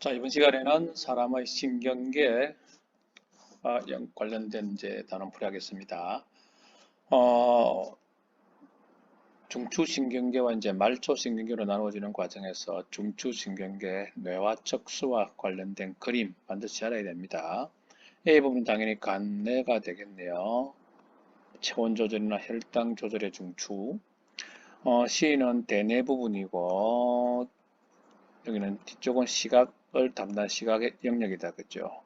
자, 이번 시간에는 사람의 신경계 와 연- 관련된 이제 단원 풀이 하겠습니다. 어, 중추신경계와 이제 말초신경계로 나누어지는 과정에서 중추신경계 뇌와 척수와 관련된 그림 반드시 알아야 됩니다. A 부분 당연히 간뇌가 되겠네요. 체온 조절이나 혈당 조절의 중추. 어, C는 대뇌 부분이고 여기는 뒤쪽은 시각 을 담당한 시각의 영역이다. 그죠?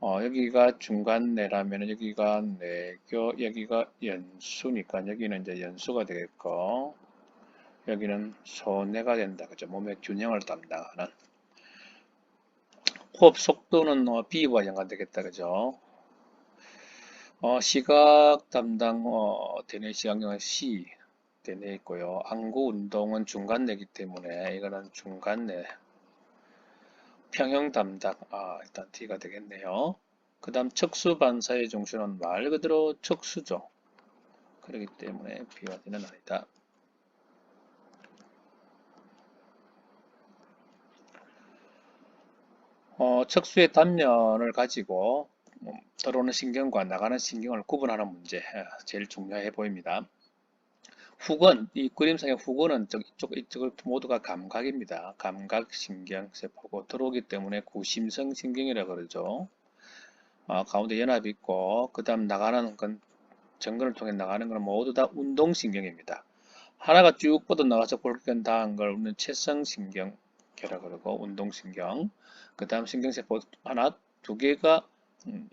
어, 여기가 중간내라면 여기가 내교, 여기가 연수니까 여기는 이제 연수가 되겠고 여기는 소뇌가 된다. 그죠? 몸의 균형을 담당하는 호흡 속도는 어, B와 연관되겠다. 그죠? 어, 시각 담당 어, 대뇌 시각영은 C 대뇌 있고요. 안구 운동은 중간내기 때문에 이거는 중간내 평형 담당, 아, 일단 T가 되겠네요. 그 다음 척수 반사의 중심은 말 그대로 척수죠. 그렇기 때문에 B와 D는 아니다. 어, 척수의 단면을 가지고 음, 들어오는 신경과 나가는 신경을 구분하는 문제 아, 제일 중요해 보입니다. 후근, 이 그림상의 후근은 저, 이쪽, 이쪽 모두가 감각입니다. 감각신경 세포고 들어오기 때문에 구심성 신경이라 그러죠. 아, 가운데 연합이 있고 그 다음 나가는 건 전근을 통해 나가는 건 모두 다 운동신경입니다. 하나가 쭉 뻗어 나가서 골격근 닿은 걸 우리는 체성신경이라 그러고 운동신경 그 다음 신경세포 하나 두 개가 음,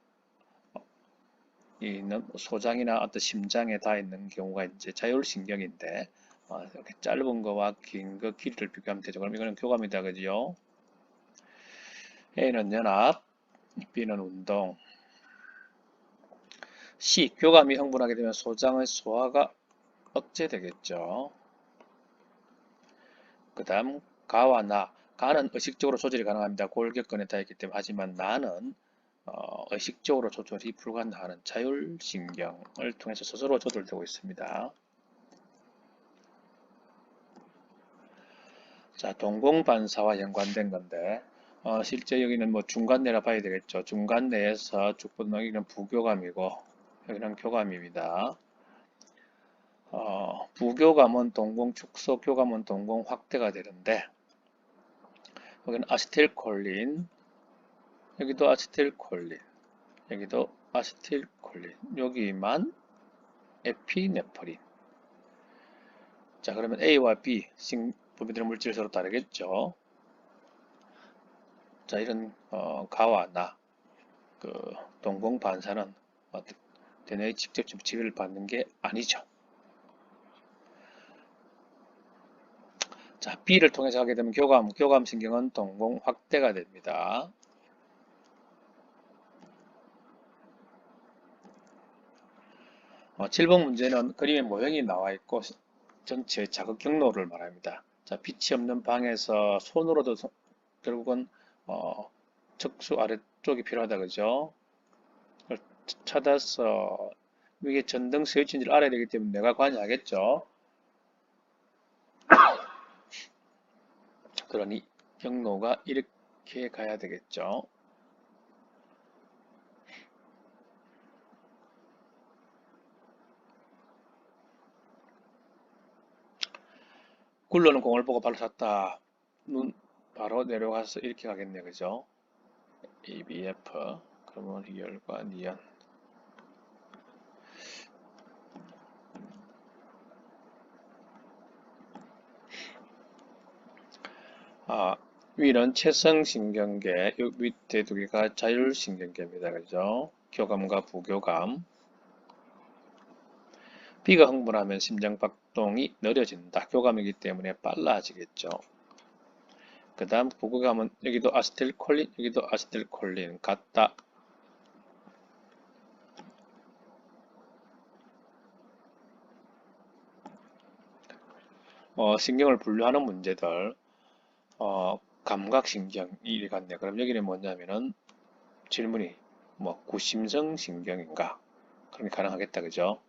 있는 소장이나 어떤 심장에 닿아 있는 경우가 이제 자율신경인데 어, 이렇게 짧은 거와 긴 거 길이를 비교하면 되죠. 그럼 이거는 교감이다 그죠? A는 연합, B는 운동. C 교감이 흥분하게 되면 소장의 소화가 억제되겠죠. 그 다음 가와 나. 가는 의식적으로 조절이 가능합니다. 골격근에 닿아 있기 때문에 하지만 나는 어, 의식적으로 조절이 불가능한 자율신경을 통해서 스스로 조절되고 있습니다. 자, 동공반사와 연관된 건데 어, 실제 여기는 뭐 중간내라 봐야 되겠죠. 중간내에서 여기는 부교감이고 여기는 교감입니다. 어, 부교감은 동공 축소, 교감은 동공 확대가 되는데 여기는 아시틸콜린 여기도 아시틸콜린, 여기도 아시틸콜린, 여기만 에피네프린. 자, 그러면 A와 B, 분비되는 물질이 서로 다르겠죠. 자, 이런 어, 가와 나, 그 동공 반사는 어, 대뇌에 직접 지배를 받는 게 아니죠. 자, B를 통해서 하게 되면 교감, 교감 신경은 동공 확대가 됩니다. 어, 7번 문제는 그림의 모형이 나와 있고 전체 자극 경로를 말합니다. 자, 빛이 없는 방에서 손으로도 소, 결국은 어, 척수 아래쪽이 필요하다 그죠? 찾아서 이게 전등 스위치인지를 알아야 되기 때문에 내가 관여하겠죠. 그러니 경로가 이렇게 가야 되겠죠. 굴러는 공을 보고 발로 찼다. 눈 바로 내려가서 이렇게 가겠네. 그죠? ABF. 그러면 열과 니연. 아, 위는 체성신경계, 요 밑에 두 개가 자율신경계입니다. 그죠? 교감과 부교감. B가 흥분하면 심장박동이 느려진다. 교감이기 때문에 빨라지겠죠. 그 다음 부교감은 여기도 아시틸콜린, 여기도 아시틸콜린 같다. 어, 신경을 분류하는 문제들 어, 감각신경이 일같네. 그럼 여기는 뭐냐면은 질문이 뭐 구심성 신경인가? 그럼 가능하겠다. 그죠?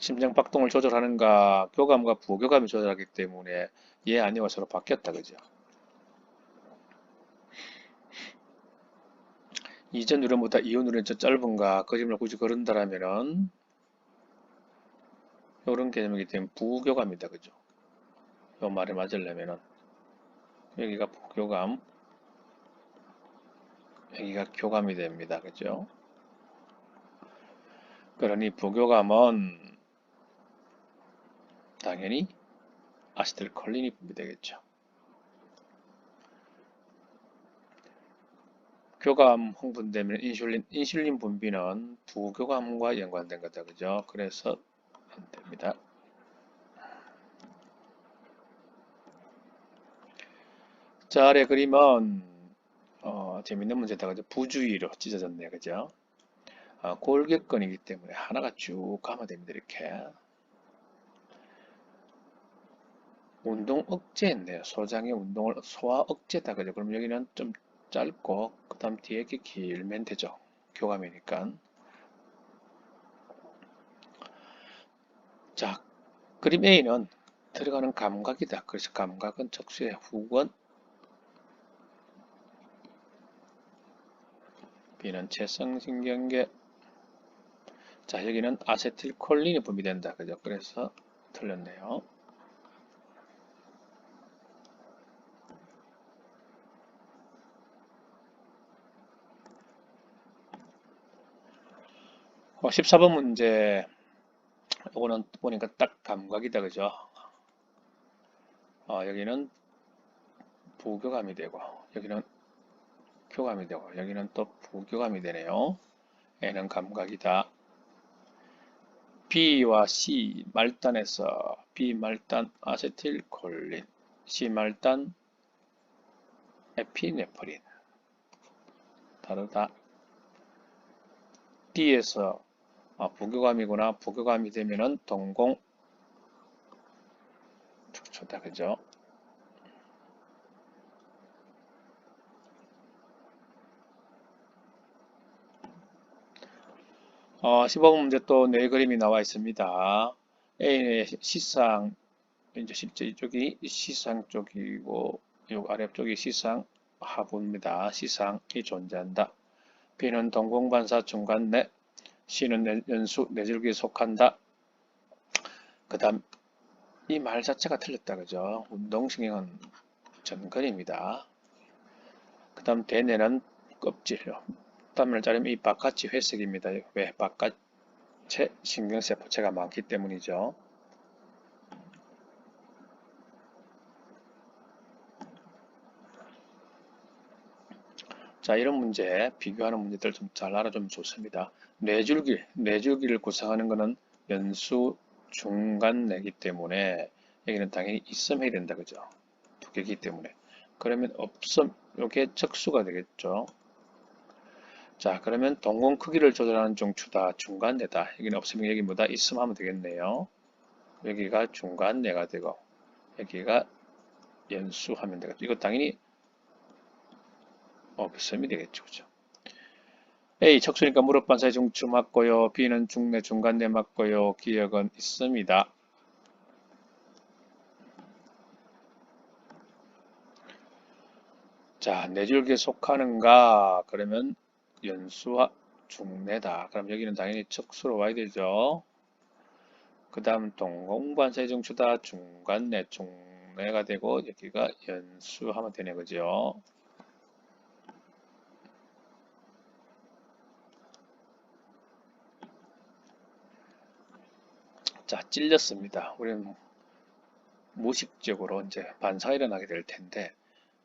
심장 박동을 조절하는가 교감과 부교감이 조절하기 때문에 예 아니와 서로 바뀌었다 그죠? 이전 누련보다 이후 누련이 짧은가 그 거짓말 굳이 그런다라면은 이런 개념이기 때문에 부교감이다 그죠? 요 말에 맞으려면은 여기가 부교감 여기가 교감이 됩니다 그죠? 그러니 부교감은 당연히 아시틸콜린이 분비되겠죠 교감 흥분되면 인슐린, 인슐린 분비는 부교감과 연관된 거다. 그죠? 그래서 안 됩니다. 자, 아래 그림은 어, 재밌는 문제다. 그죠? 부주의로 찢어졌네요. 그죠? 어, 골격근이기 때문에 하나가 쭉 가면 됩니다. 이렇게. 운동 억제했네요. 소장의 운동을 소화 억제다. 그죠? 그럼 여기는 좀 짧고 그 다음 뒤에 게 길면 되죠. 교감이니까. 자, 그림 A는 들어가는 감각이다. 그래서 감각은 척수의 후권, B는 체성신경계, 자 여기는 아세틸콜린이 분비된다. 그죠? 그래서 틀렸네요. 14번 문제. 이거는 보니까 딱 감각이다 그죠? 어, 여기는 부교감이 되고 여기는 교감이 되고 여기는 또 부교감이 되네요. N은 감각이다. B와 C 말단에서 B 말단 아세틸콜린 C 말단 에피네프린. 다르다. D에서 아, 부교감이구나. 부교감이 되면은 동공 좋다. 그죠? 어, 15번 문제 또 네 그림이 나와 있습니다. A의 시상, 이제 실제 이쪽이 시상 쪽이고, 이 아래쪽이 시상 하부입니다. 시상이 존재한다. B는 동공반사 중간 내 C는 연수 내줄기에 속한다. 그 다음 이 말 자체가 틀렸다 그죠? 운동신경은 전근입니다. 그 다음 대뇌는 껍질 땀을 자르면 이 바깥이 회색입니다. 왜? 바깥에 신경세포체가 많기 때문이죠. 자 이런 문제 비교하는 문제들 좀 잘 알아두면 좋습니다. 뇌줄기, 뇌줄기를 구성하는 것은 연수 중간내기 때문에 여기는 당연히 있음 해야 된다 그죠? 두 개기 때문에 그러면 없음 요게 적수가 되겠죠. 자 그러면 동공 크기를 조절하는 중추다 중간내다 여기는 없으면 여기 뭐다 있음 하면 되겠네요. 여기가 중간내가 되고 여기가 연수하면 되겠죠. 이거 당연히 없음이 되겠죠. 그죠? A. 척수니까 무릎 반사의 중추 맞고요. B는 중내 중간내 맞고요. 기억은 있습니다. 자, 내줄기에 속하는가? 그러면 연수와 중내다. 그럼 여기는 당연히 척수로 와야 되죠. 그 다음 동공반사의 중추다. 중간내, 중내가 되고 여기가 연수하면 되는 거죠. 자, 찔렸습니다. 우리는 무식적으로 이제 반사가 일어나게 될 텐데,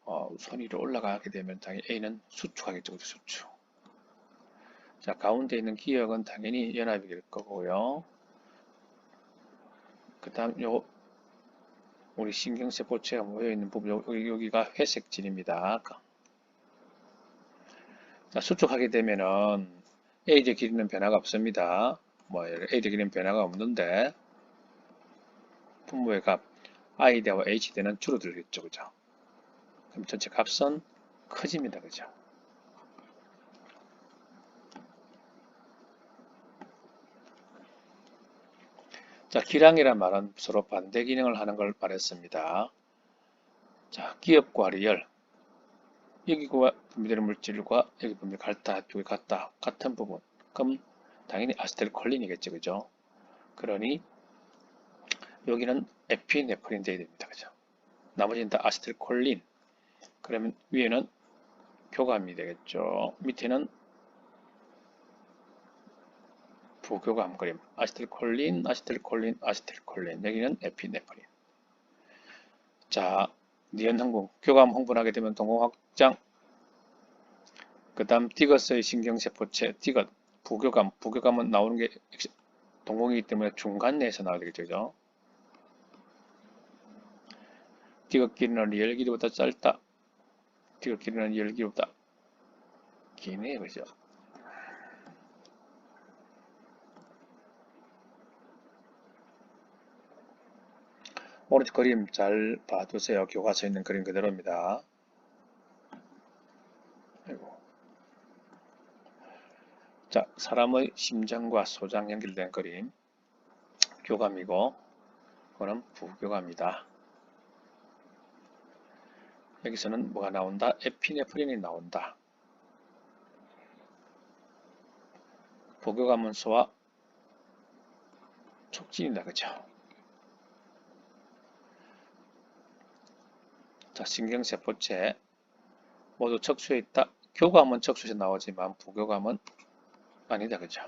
어, 손 위로 올라가게 되면 당연히 A는 수축하겠죠. 수축. 자, 가운데 있는 기억은 당연히 연합이 될 거고요. 그 다음, 요, 우리 신경세포체가 모여있는 부분, 여기, 여기가 회색진입니다. 자, 수축하게 되면은 A의 길이는 변화가 없습니다. 뭐 길이는 변화가 없는데 분모의 값 i대와 h대는 줄어들겠죠. 그죠? 그럼 전체 값은 커집니다. 그죠? 자, 기량이란 말은 서로 반대 기능을 하는 걸 말했습니다. 자, 기업과 리얼. 여기가 분비되는 물질과 여기 분비 같다, 두개 같다, 같은 부분. 그럼 당연히 아세틸콜린이겠죠, 그죠? 그러니 여기는 에피네프린 돼야 됩니다, 그죠? 나머지는 다 아세틸콜린. 그러면 위에는 교감이 되겠죠. 밑에는 부교감 그림. 아세틸콜린, 아세틸콜린, 아세틸콜린. 여기는 에피네프린. 자, 니은 흥분, 교감 흥분하게 되면 동공 확장. 그 다음 디거스의 신경세포체, 디귿, 부교감, 부교감은 나오는 게 동공이기 때문에 중간 내에서 나와야 되겠죠. 그죠? 디귿 길이는 리얼 길이보다 짧다. 디귿 길이는 리얼 길이보다 기네, 그죠? 오른쪽 그림 잘 봐두세요. 교과서에 있는 그림 그대로입니다. 아이고. 자, 사람의 심장과 소장 연결된 그림. 교감이고, 그거는 부교감이다. 여기서는 뭐가 나온다? 에피네프린이 나온다. 부교감은 소화 촉진이다. 그죠? 자, 신경세포체 모두 척수에 있다. 교감은 척수에서 나오지만 부교감은 아니다. 그죠?